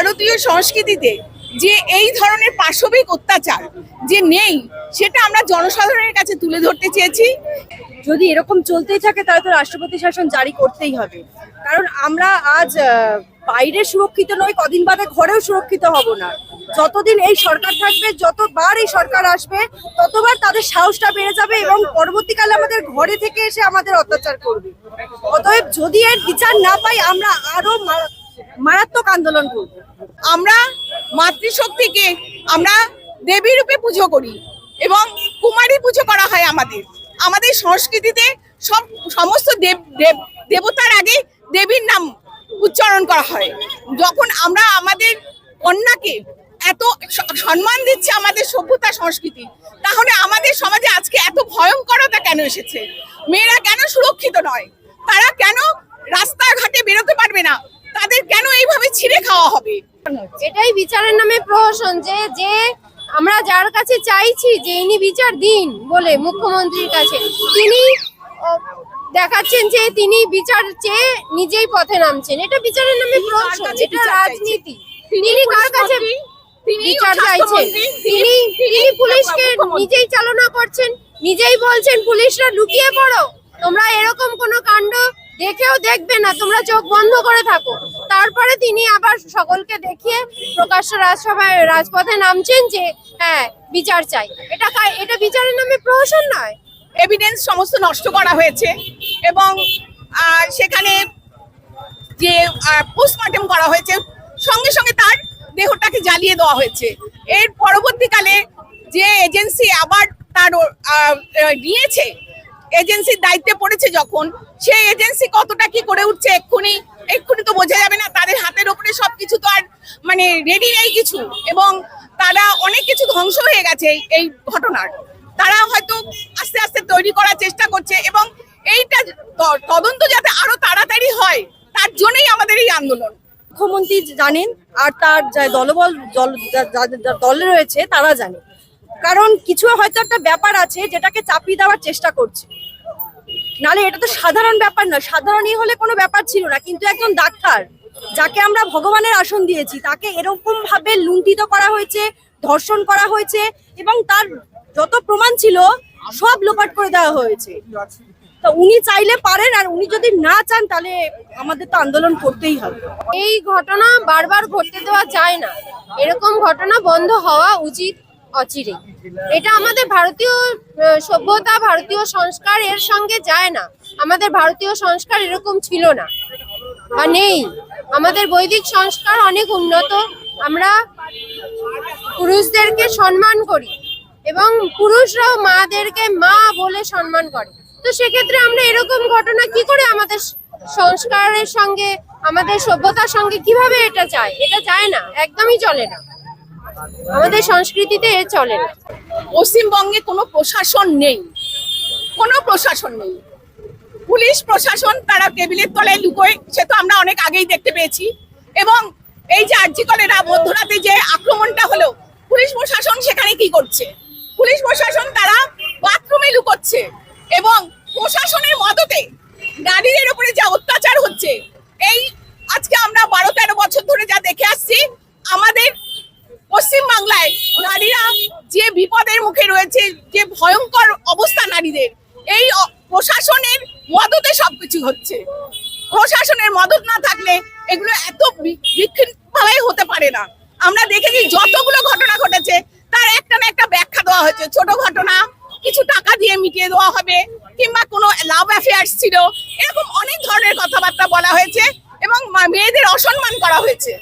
ভারতীয় সংস্কৃতিতে যে এই ধরনের পাশবিক অত্যাচার যে নেই, সেটা আমরা জনসাধারণের কাছে তুলে ধরতে চেয়েছি। যদি এরকম চলতেই থাকে, তাহলে তো রাষ্ট্রপতি শাসন জারি করতেই হবে। কারণ আমরা আজ বাইরে সুরক্ষিত নই, কদিন বাদে ঘরেও সুরক্ষিত হব না। যতদিন এই সরকার থাকবে, যতবার এই সরকার আসবে, ততবার তাদের সাহসটা বেড়ে যাবে এবং পরবর্তীকালে আমাদের ঘরে থেকে এসে আমাদের অত্যাচার করবে। অতএব যদি এর বিচার না পাই, আমরা আরও মারাত্মক আন্দোলন করব। আমরা মাতৃশক্তিকে আমরা দেবী রূপে পুজো করি এবং কুমারী পুজো করা হয় আমাদের। আমাদের সংস্কৃতিতে সব, সমস্ত দেব দেব, দেবতার আগে দেবীর নাম উচ্চারণ করা হয়। যখন আমরা আমাদের কন্যাকে এত সম্মান দিচ্ছে আমাদের সভ্যতা সংস্কৃতি, তাহলে আমাদের সমাজে আজকে এত ভয়ঙ্করতা কেন এসেছে? মেয়েরা কেন সুরক্ষিত নয়? তারা কেন রাস্তাঘাটে বেরোতে পারবে না? তাদের কেন এইভাবে ছিঁড়ে খাওয়া হবে? এটাই বিচারের নামে প্রহসন যে যে আমরা যার কাছে চাইছি যে ইনি বিচার দিন বলে মুখ্যমন্ত্রীর কাছে। তিনি দেখাচ্ছেন যে তিনি বিচার চেয়ে নিজেই পথে নামছেন। এটা বিচারের নামে প্রহসন এটা রাজনীতি। তিনি কার কাছে তিনি বিচার চাইছেন? তিনি তিনি পুলিশকে নিজেই চালনা করছেন নিজেই বলছেন পুলিশরা লুকিয়ে পড়ো। তোমরা এরকম কোনো কাণ্ড দেখেও দেখবে না। তোমরা চোখ বন্ধ করে থাকো। তারপরে তিনি আবার সকলকে দেখিয়ে প্রকাশ্য রাজসভায়, রাজপথে নামছেন যে হ্যাঁ বিচার চাই। এটা এটা বিচারের নামে প্রহসন নয়। এভিডেন্স সমস্ত নষ্ট করা হয়েছে এবং সেখানে যে পোস্টমর্টম করা হয়েছে, সঙ্গে সঙ্গে তার দেহটাকে জ্বালিয়ে দেওয়া হয়েছে। এর পরবর্তীকালে যে এজেন্সি আবার তার নিয়েছে, এজেন্সির দায়িত্বে পড়েছে যখন, সেই এজেন্সি কতটা কি করে উঠছে এক্ষুনি এক্ষুনি তো বোঝা যাবে না, তাদের হাতের ওপরে সবকিছু তো আর মানে রেডি নেই কিছু। এবং তারা অনেক কিছু ধ্বংস হয়ে গেছে এই- ঘটনার। তারা হয়তো আস্তে আস্তে তৈরি করার চেষ্টা করছে এবং এইটা তদন্ত যাতে আরও তাড়াতাড়ি হয়, তার জন্যই আমাদের এই আন্দোলন। মুখ্যমন্ত্রী জানেন, আর তার যা দলবল দলে রয়েছে, তারা জানে। কারণ কিছু হয়তো একটা ব্যাপার আছে যেটাকে চাপিয়ে দেওয়ার চেষ্টা করছে। নালে এটা তো সাধারণ ব্যাপার না সাধারণই হলে কোনো ব্যাপার ছিল না। কিন্তু একজন ডাক্তার যাকে আমরা ভগবানের আসন দিয়েছি, তাকে এরকম ভাবে লুণ্ঠিত করা হয়েছে, ধর্ষণ করা হয়েছে, এবং তার যত প্রমাণ ছিল, সব লোপাট করে দেওয়া হয়েছে। তা উনি চাইলে পারেন, আর উনি যদি না চান, তাহলে আমাদের তো আন্দোলন করতেই হবে। এই ঘটনা বারবার ঘটতে দেওয়া যায় না। এরকম ঘটনা বন্ধ হওয়া উচিত। অচিরে এটা আমাদের ভারতীয় সভ্যতা, ভারতীয় সংস্কার এর সঙ্গে যায় না। আমাদের ভারতীয় সংস্কার এরকম ছিল না। বা নেই। আমাদের বৈদিক সংস্কার অনেক উন্নত। আমরা পুরুষদেরকে সম্মান করি এবং পুরুষরাও মাদেরকে মা বলে সম্মান করে। তো সেক্ষেত্রে আমরা এরকম ঘটনা কি করে আমাদের সংস্কারের সঙ্গে, আমাদের সভ্যতার সঙ্গে কীভাবে এটা চায় এটা যায় না। একদমই চলে না। আমাদের সংস্কৃতিতে এ চলে না। পশ্চিমবঙ্গে কোনো প্রশাসন নেই। কোনো প্রশাসন নেই। পুলিশ প্রশাসন তারা টেবিলের তলায় লুকোয়, সে তো আমরা অনেক আগেই দেখতে পেয়েছি। এবং এই যে আর্জিকলেরা মধ্যরাতে যে আক্রমণটা হলো, পুলিশ প্রশাসন সেখানে কি করছে? পুলিশ প্রশাসন তারা বাথরুমে লুকোচ্ছে এবং প্রশাসনের মদতে নারীদের উপরে যা অত্যাচার হচ্ছে, এই আজকে আমরা বারো তেরো বছর ধরে যা দেখে আসছি আমাদের পশ্চিম বাংলায় নারীরা যে বিপদের মুখে রয়েছে, যে ভয়ঙ্কর অবস্থা নারীদের, এই প্রশাসনের মদতে সবকিছু হচ্ছে। প্রশাসনের মদত না থাকলে এগুলো এত বিক্ষিপ্তভাবে হতে পারে না। আমরা দেখেছি যতগুলো ঘটনা ঘটেছে, তার একটা না একটা ব্যাখ্যা দেওয়া হয়েছে। ছোট ঘটনা, কিছু টাকা দিয়ে মিটিয়ে দেওয়া হবে, কিংবা কোনো লাভ অ্যাফেয়ার্স ছিল, এরকম অনেক ধরনের কথাবার্তা বলা হয়েছে এবং মেয়েদের অসম্মান করা হয়েছে।